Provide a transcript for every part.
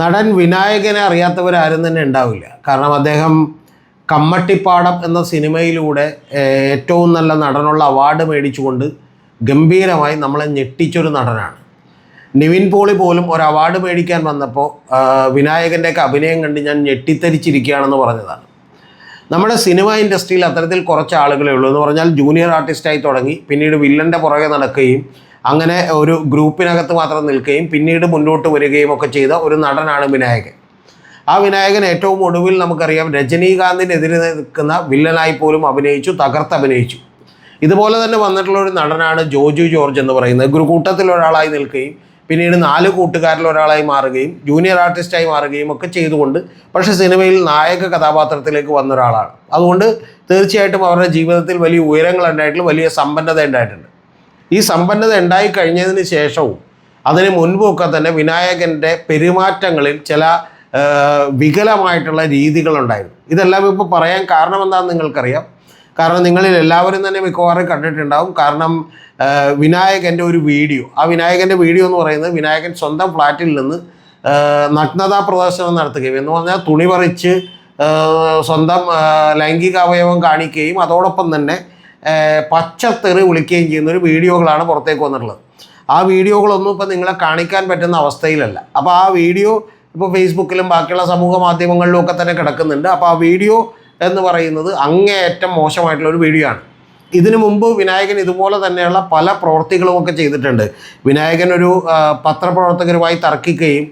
നടൻ വിനായകനെ അറിയാത്തവരാരും തന്നെ ഉണ്ടാവില്ല. കാരണം അദ്ദേഹം കമ്മട്ടിപ്പാടം എന്ന സിനിമയിലൂടെ ഏറ്റവും നല്ല നടനുള്ള അവാർഡ് മേടിച്ചുകൊണ്ട് ഗംഭീരമായി നമ്മളെ ഞെട്ടിച്ചൊരു നടനാണ്. നിവിൻ പോളി പോലും ഒരു അവാർഡ് മേടിക്കാൻ വന്നപ്പോൾ വിനായകന്റെയൊക്കെ അഭിനയം കണ്ട് ഞാൻ ഞെട്ടിത്തരിച്ചിരിക്കുകയാണെന്ന് പറഞ്ഞതാണ്. നമ്മുടെ സിനിമ ഇൻഡസ്ട്രിയിൽ അത്തരത്തിൽ കുറച്ച് ആളുകളേ ഉള്ളൂ എന്ന് പറഞ്ഞാൽ ജൂനിയർ ആർട്ടിസ്റ്റായി തുടങ്ങി പിന്നീട് വില്ലന്റെ പുറകെ നടക്കുകയും അങ്ങനെ ഒരു ഗ്രൂപ്പിനകത്ത് മാത്രം നിൽക്കുകയും പിന്നീട് മുന്നോട്ട് വരികയും ഒക്കെ ചെയ്ത ഒരു നടനാണ് വിനായകൻ. ആ വിനായകൻ ഏറ്റവും ഒടുവിൽ നമുക്കറിയാം രജനീകാന്തിനെതിരെ നിൽക്കുന്ന വില്ലനായി പോലും അഭിനയിച്ചു തകർത്ത് അഭിനയിച്ചു. ഇതുപോലെ തന്നെ വന്നിട്ടുള്ള ഒരു നടനാണ് ജോജു ജോർജ് എന്ന് പറയുന്നത്. ഒരു കൂട്ടത്തിൽ ഒരാളായി നിൽക്കുകയും പിന്നീട് നാല് കൂട്ടുകാരിൽ ഒരാളായി മാറുകയും ജൂനിയർ ആർട്ടിസ്റ്റായി മാറുകയും ഒക്കെ ചെയ്തുകൊണ്ട് പക്ഷേ സിനിമയിൽ നായക കഥാപാത്രത്തിലേക്ക് വന്ന ഒരാളാണ്. അതുകൊണ്ട് തീർച്ചയായിട്ടും അവരുടെ ജീവിതത്തിൽ വലിയ ഉയരങ്ങൾ ഉണ്ടായിട്ടുള്ള വലിയ സമ്പന്നത ഉണ്ടായിട്ടുണ്ട്. ഈ സമ്പന്നത ഉണ്ടായി കഴിഞ്ഞതിന് ശേഷവും അതിന് മുൻപൊക്കെ തന്നെ വിനായകന്റെ പെരുമാറ്റങ്ങളിൽ ചില വികലമായിട്ടുള്ള രീതികളുണ്ടായിരുന്നു. ഇതെല്ലാം ഇപ്പോൾ പറയാൻ കാരണം എന്താണെന്ന് നിങ്ങൾക്കറിയാം? കാരണം നിങ്ങളിൽ എല്ലാവരും തന്നെ മിക്കവാറും കണ്ടിട്ടുണ്ടാവും. കാരണം വിനായകന്റെ ഒരു വീഡിയോ. ആ വിനായകന്റെ വീഡിയോ എന്ന് പറയുന്നത് വിനായകൻ സ്വന്തം ഫ്ലാറ്റിൽ നിന്ന് നഗ്നതാ പ്രദർശനം നടത്തുകയും എന്ന് പറഞ്ഞാൽ തുണി പറിച്ച് സ്വന്തം ലൈംഗിക അവയവം കാണിക്കുകയും അതോടൊപ്പം തന്നെ പച്ചത്തെറി വിളിക്കുകയും ചെയ്യുന്ന ഒരു വീഡിയോകളാണ് പുറത്തേക്ക് വന്നിട്ടുള്ളത്. ആ വീഡിയോകളൊന്നും ഇപ്പോൾ നിങ്ങളെ കാണിക്കാൻ പറ്റുന്ന അവസ്ഥയിലല്ല. അപ്പോൾ ആ വീഡിയോ ഇപ്പോൾ ഫേസ്ബുക്കിലും ബാക്കിയുള്ള സമൂഹ മാധ്യമങ്ങളിലും ഒക്കെ തന്നെ കിടക്കുന്നുണ്ട്. അപ്പോൾ ആ വീഡിയോ എന്ന് പറയുന്നത് അങ്ങേയറ്റം മോശമായിട്ടുള്ള ഒരു വീഡിയോ ആണ്. ഇതിനു മുമ്പ് വിനായകൻ ഇതുപോലെ തന്നെയുള്ള പല പ്രവൃത്തികളും ഒക്കെ ചെയ്തിട്ടുണ്ട്. വിനായകൻ ഒരു പത്രപ്രവർത്തകരുമായി തർക്കിക്കുകയും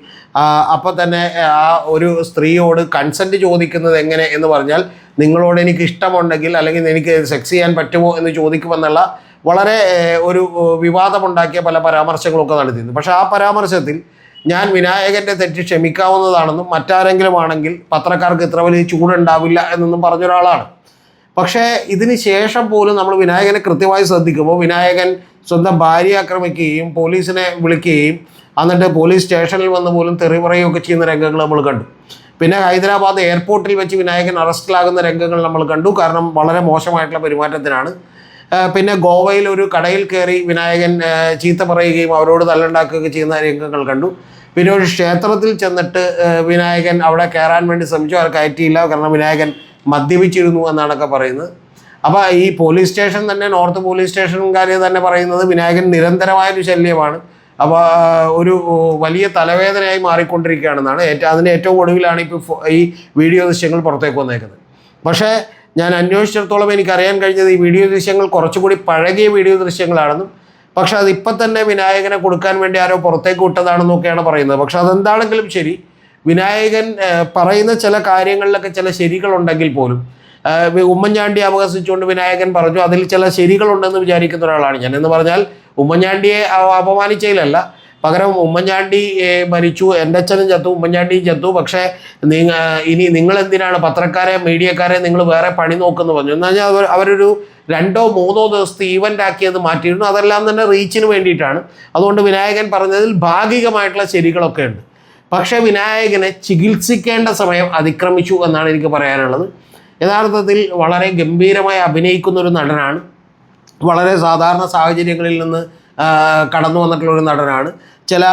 അപ്പം തന്നെ ആ ഒരു സ്ത്രീയോട് കൺസെന്റ് ചോദിക്കുന്നത് എങ്ങനെ എന്ന് പറഞ്ഞാൽ നിങ്ങളോട് എനിക്ക് ഇഷ്ടമുണ്ടെങ്കിൽ അല്ലെങ്കിൽ എനിക്ക് സെക്സ് ചെയ്യാൻ പറ്റുമോ എന്ന് ചോദിക്കുമെന്നുള്ള വളരെ ഒരു വിവാദമുണ്ടാക്കിയ പല പരാമർശങ്ങളൊക്കെ നടത്തിയിരുന്നു. പക്ഷേ ആ പരാമർശത്തിൽ ഞാൻ വിനായകന്റെ തെറ്റ് ക്ഷമിക്കാവുന്നതാണെന്നും മറ്റാരെങ്കിലും ആണെങ്കിൽ പത്രക്കാർക്ക് ഇത്ര വലിയ ചൂടുണ്ടാവില്ല എന്നൊന്നും പറഞ്ഞ ഒരാളാണ്. പക്ഷേ ഇതിന് ശേഷം പോലും നമ്മൾ വിനായകനെ കൃത്യമായി ശ്രദ്ധിക്കുമ്പോൾ വിനായകൻ സ്വന്തം ഭാര്യയെ ആക്രമിക്കുകയും പോലീസിനെ വിളിക്കുകയും എന്നിട്ട് പോലീസ് സ്റ്റേഷനിൽ വന്ന് പോലും തെറി പറയുകയൊക്കെ ചെയ്യുന്ന രംഗങ്ങൾ നമ്മൾ കണ്ടു. പിന്നെ ഹൈദരാബാദ് എയർപോർട്ടിൽ വെച്ച് വിനായകൻ അറസ്റ്റിലാകുന്ന രംഗങ്ങൾ നമ്മൾ കണ്ടു. കാരണം വളരെ മോശമായിട്ടുള്ള പെരുമാറ്റത്തിനാണ്. പിന്നെ ഗോവയിൽ ഒരു കടയിൽ കയറി വിനായകൻ ചീത്ത പറയുകയും അവരോട് തല്ലുണ്ടാക്കുകയൊക്കെ ചെയ്യുന്ന രംഗങ്ങൾ കണ്ടു. പിന്നെ ഒരു ക്ഷേത്രത്തിൽ ചെന്നിട്ട് വിനായകൻ അവിടെ കയറാൻ വേണ്ടി ശ്രമിച്ചു. അവർ കയറ്റിയില്ല കാരണം വിനായകൻ മദ്യപിച്ചിരുന്നു എന്നാണൊക്കെ പറയുന്നത്. അപ്പോൾ ഈ പോലീസ് സ്റ്റേഷൻ തന്നെ നോർത്ത് പോലീസ് സ്റ്റേഷൻകാർ തന്നെ പറയുന്നത് വിനായകൻ നിരന്തരമായൊരു ശല്യമാണ്. അപ്പോൾ ഒരു വലിയ തലവേദനയായി മാറിക്കൊണ്ടിരിക്കുകയാണെന്നാണ് ഏറ്റവും അതിന്റെ ഏറ്റവും ഒടുവിലാണ് ഇപ്പോൾ ഈ വീഡിയോ ദൃശ്യങ്ങൾ പുറത്തേക്ക് വന്നേക്കുന്നത്. പക്ഷേ ഞാൻ അന്വേഷിച്ചിടത്തോളം എനിക്കറിയാൻ കഴിഞ്ഞത് ഈ വീഡിയോ ദൃശ്യങ്ങൾ കുറച്ചുകൂടി പഴകിയ വീഡിയോ ദൃശ്യങ്ങളാണെന്നും പക്ഷെ അതിപ്പം തന്നെ വിനായകനെ കൊടുക്കാൻ വേണ്ടി ആരോ പുറത്തേക്ക് വിട്ടതാണെന്നൊക്കെയാണ് പറയുന്നത്. പക്ഷെ അതെന്താണെങ്കിലും ശരി വിനായകൻ പറയുന്ന ചില കാര്യങ്ങളിലൊക്കെ ചില ശരികളുണ്ടെങ്കിൽ പോലും ഉമ്മൻചാണ്ടിയെ അപഹസിച്ചുകൊണ്ട് വിനായകൻ പറഞ്ഞു അതിൽ ചില ശരികളുണ്ടെന്ന് വിചാരിക്കുന്ന ഒരാളാണ് ഞാൻ. എന്ന് പറഞ്ഞാൽ ഉമ്മൻചാണ്ടിയെ അപമാനിച്ചതിലല്ല. പകരം ഉമ്മൻചാണ്ടി മരിച്ചു എന്റെ അച്ഛനും ചത്തു ഉമ്മൻചാണ്ടിയും ചത്തു. പക്ഷേ നിങ്ങ ഇനി നിങ്ങൾ എന്തിനാണ് പത്രക്കാരെ മീഡിയക്കാരെ നിങ്ങൾ വേറെ പണി നോക്കുന്നു പറഞ്ഞു? എന്ന് പറഞ്ഞാൽ അവർ അവരൊരു രണ്ടോ മൂന്നോ ദിവസത്തെ ഈവന്റ് ആക്കിയത് മാറ്റിയിരുന്നു. അതെല്ലാം തന്നെ റീച്ചിന് വേണ്ടിയിട്ടാണ്. അതുകൊണ്ട് വിനായകൻ പറഞ്ഞതിൽ ഭാഗികമായിട്ടുള്ള ശരികളൊക്കെ ഉണ്ട്. പക്ഷേ വിനായകനെ ചികിത്സിക്കേണ്ട സമയം അതിക്രമിച്ചു എന്നാണ് എനിക്ക് പറയാനുള്ളത്. യഥാർത്ഥത്തിൽ വളരെ ഗംഭീരമായി അഭിനയിക്കുന്ന ഒരു നടനാണ്. വളരെ സാധാരണ സാഹചര്യങ്ങളിൽ നിന്ന് കടന്നു വന്നിട്ടുള്ള ഒരു നടനാണ്. ചില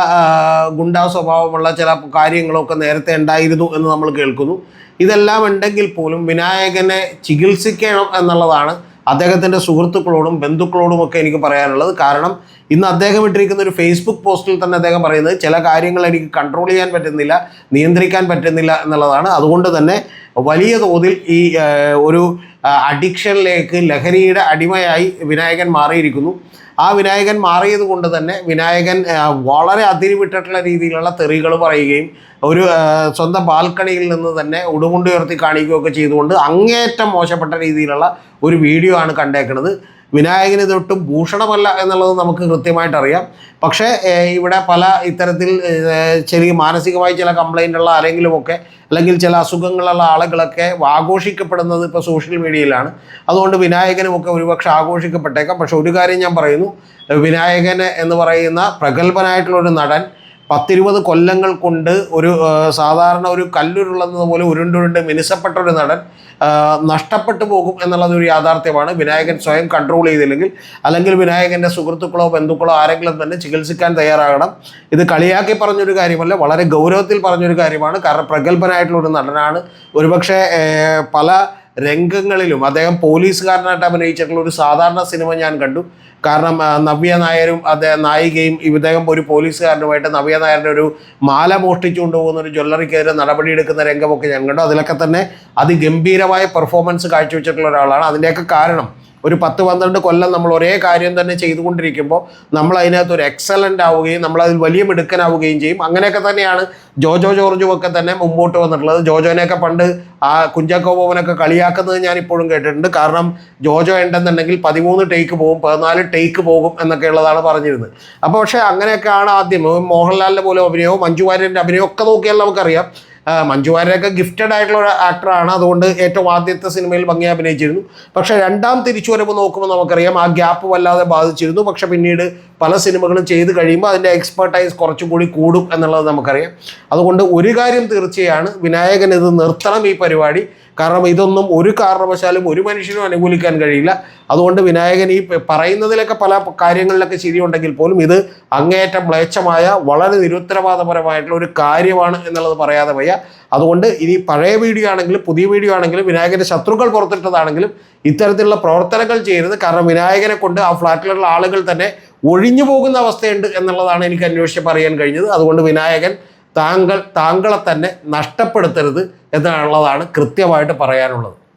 ഗുണ്ടാ സ്വഭാവമുള്ള ചില കാര്യങ്ങളൊക്കെ നേരത്തെ ഉണ്ടായിരുന്നു എന്ന് നമ്മൾ കേൾക്കുന്നു. ഇതെല്ലാം ഉണ്ടെങ്കിൽ പോലും വിനായകനെ ചികിത്സിക്കണം എന്നുള്ളതാണ് അദ്ദേഹത്തിന്റെ സുഹൃത്തുക്കളോടും ബന്ധുക്കളോടും ഒക്കെ എനിക്ക് പറയാനുള്ളത് കാരണം ഇന്ന് അദ്ദേഹം ഇട്ടിരിക്കുന്ന ഒരു ഫേസ്ബുക്ക് പോസ്റ്റിൽ തന്നെ അദ്ദേഹം പറയുന്നത് ചില കാര്യങ്ങൾ എനിക്ക് കൺട്രോൾ ചെയ്യാൻ പറ്റുന്നില്ല നിയന്ത്രിക്കാൻ പറ്റുന്നില്ല എന്നുള്ളതാണ്. അതുകൊണ്ട് തന്നെ വലിയ തോതിൽ ഈ ഒരു അഡിക്ഷനിലേക്ക് ലഹരിയുടെ അടിമയായി വിനായകൻ മാറിയിരിക്കുന്നു. ആ വിനായകൻ മാറിയത് കൊണ്ട് തന്നെ വിനായകൻ വളരെ അതിരിവിട്ടിട്ടുള്ള രീതിയിലുള്ള തെറികൾ പറയുകയും ഒരു സ്വന്തം ബാൽക്കണിയിൽ നിന്ന് തന്നെ ഉടുമുണ്ടുയർത്തി കാണിക്കുകയൊക്കെ ചെയ്തുകൊണ്ട് അങ്ങേറ്റം മോശപ്പെട്ട രീതിയിലുള്ള ഒരു വീഡിയോ ആണ് കണ്ടേക്കുന്നത്. വിനായകന് തൊട്ടും ഭൂഷണമല്ല എന്നുള്ളത് നമുക്ക് കൃത്യമായിട്ട് അറിയാം. പക്ഷേ ഇവിടെ പല ഇത്തരത്തിൽ ചെറിയ മാനസികമായി ചില കംപ്ലൈന്റ് ആരെങ്കിലുമൊക്കെ അല്ലെങ്കിൽ ചില അസുഖങ്ങളുള്ള ആളുകളൊക്കെ ആഘോഷിക്കപ്പെടുന്നത് ഇപ്പോൾ സോഷ്യൽ മീഡിയയിലാണ്. അതുകൊണ്ട് വിനായകനുമൊക്കെ ഒരുപക്ഷെ ആഘോഷിക്കപ്പെട്ടേക്കാം. പക്ഷെ ഒരു കാര്യം ഞാൻ പറയുന്നു. വിനായകൻ എന്ന് പറയുന്ന പ്രഗത്ഭനായിട്ടുള്ള ഒരു നടൻ പത്തിരുപത് കൊല്ലങ്ങൾ കൊണ്ട് ഒരു സാധാരണ ഒരു കല്ലുരുളുന്നത് പോലെ ഉരുണ്ടുരുണ്ട് മിനുസപ്പെട്ട ഒരു നടൻ നഷ്ടപ്പെട്ടു പോകും എന്നുള്ളത് ഒരു യാഥാർത്ഥ്യമാണ്. വിനായകൻ സ്വയം കൺട്രോൾ ചെയ്തില്ലെങ്കിൽ അല്ലെങ്കിൽ വിനായകന്റെ സുഹൃത്തുക്കളോ ബന്ധുക്കളോ ആരെങ്കിലും തന്നെ ചികിത്സിക്കാൻ തയ്യാറാകണം. ഇത് കളിയാക്കി പറഞ്ഞൊരു കാര്യമല്ല വളരെ ഗൗരവത്തിൽ പറഞ്ഞൊരു കാര്യമാണ്. കാരണം പ്രഗത്ഭനായിട്ടുള്ള ഒരു നടനാണ്. ഒരുപക്ഷെ പല രംഗങ്ങളിലും അദ്ദേഹം പോലീസുകാരനായിട്ട് അഭിനയിച്ചിട്ടുള്ള ഒരു സാധാരണ സിനിമ ഞാൻ കണ്ടു. കാരണം നവ്യ നായരും അദ്ദേഹം നായികയും ഇദ്ദേഹം ഒരു പോലീസുകാരനുമായിട്ട് നവ്യ നായരുടെ ഒരു മാല മോഷ്ടിച്ചുകൊണ്ട് പോകുന്ന ഒരു ജ്വല്ലറിക്കെതിരെ നടപടിയെടുക്കുന്ന രംഗമൊക്കെ ഞാൻ കണ്ടു. അതിലൊക്കെ തന്നെ അതിഗംഭീരമായ പെർഫോമൻസ് കാഴ്ചവെച്ചിട്ടുള്ള ഒരാളാണ്. അതിന്റെയൊക്കെ കാരണം ഒരു പത്ത് പന്ത്രണ്ട് കൊല്ലം നമ്മൾ ഒരേ കാര്യം തന്നെ ചെയ്തുകൊണ്ടിരിക്കുമ്പോൾ നമ്മൾ അതിനകത്ത് ഒരു എക്സലന്റ് ആവുകയും നമ്മൾ അതിൽ വലിയ മിടുക്കനാവുകയും ചെയ്യും. അങ്ങനെയൊക്കെ തന്നെയാണ് ജോജോ ജോർജും ഒക്കെ തന്നെ മുമ്പോട്ട് വന്നിട്ടുള്ളത്. ജോജോനെയൊക്കെ പണ്ട് ആ കുഞ്ചാക്കോ ബോബനൊക്കെ കളിയാക്കുന്നത് ഞാൻ ഇപ്പോഴും കേട്ടിട്ടുണ്ട്. കാരണം ജോജോ ഉണ്ടെന്നുണ്ടെങ്കിൽ പതിമൂന്ന് ടേക്ക് പോകും പതിനാല് ടേക്ക് പോകും എന്നൊക്കെ ഉള്ളതാണ് പറഞ്ഞിരുന്നത്. അപ്പോൾ പക്ഷേ അങ്ങനെയൊക്കെയാണ് ആദ്യം. മോഹൻലാലിന്റെ പോലെ അഭിനയവും മഞ്ജു വാര്യന്റെ അഭിനയവും ഒക്കെ നോക്കിയാൽ നമുക്കറിയാം. മഞ്ജു വാര്യരൊക്കെ ഗിഫ്റ്റഡ് ആയിട്ടുള്ള ഒരു ആക്ടറാണ് അതുകൊണ്ട് ഏറ്റവും ആദ്യത്തെ സിനിമയിൽ ഭംഗി അഭിനയിച്ചിരുന്നു. പക്ഷേ രണ്ടാം തിരിച്ചുവരവ് നോക്കുമ്പോൾ നമുക്കറിയാം ആ ഗ്യാപ്പ് വല്ലാതെ ബാധിച്ചിരുന്നു. പക്ഷേ പിന്നീട് പല സിനിമകളും ചെയ്ത് കഴിയുമ്പോൾ അതിന്റെ എക്സ്പെർട്ടൈസ് കുറച്ചും കൂടി കൂടും എന്നുള്ളത് നമുക്കറിയാം. അതുകൊണ്ട് ഒരു കാര്യം തീർച്ചയാണ് വിനായകൻ ഇത് നിർത്തണം ഈ പരിപാടി. കാരണം ഇതൊന്നും ഒരു കാരണവശാലും ഒരു മനുഷ്യനും അനുകൂലിക്കാൻ കഴിയില്ല. അതുകൊണ്ട് വിനായകൻ ഈ പറയുന്നതിലൊക്കെ പല കാര്യങ്ങളിലൊക്കെ ശരിയുണ്ടെങ്കിൽ പോലും ഇത് അങ്ങേയറ്റം മ്ലേച്ഛമായ വളരെ നിരുത്തരവാദപരമായിട്ടുള്ള ഒരു കാര്യമാണ് എന്നുള്ളത് പറയാതെ വയ്യ. അതുകൊണ്ട് ഇനി പഴയ വീഡിയോ ആണെങ്കിലും പുതിയ വീഡിയോ ആണെങ്കിലും വിനായകന്റെ ശത്രുക്കൾ പുറത്തിട്ടതാണെങ്കിലും ഇത്തരത്തിലുള്ള പ്രവർത്തനങ്ങൾ ചെയ്യരുത്. കാരണം വിനായകനെ കൊണ്ട് ആ ഫ്ലാറ്റിലുള്ള ആളുകൾ തന്നെ ഒഴിഞ്ഞു പോകുന്ന അവസ്ഥയുണ്ട് എന്നുള്ളതാണ് എനിക്ക് അന്വേഷിച്ച് പറയാൻ കഴിഞ്ഞത്. അതുകൊണ്ട് വിനായകൻ താങ്കൾ താങ്കളെ തന്നെ നഷ്ടപ്പെടുത്തരുത് എന്നുള്ളതാണ് കൃത്യമായിട്ട് പറയാനുള്ളത്.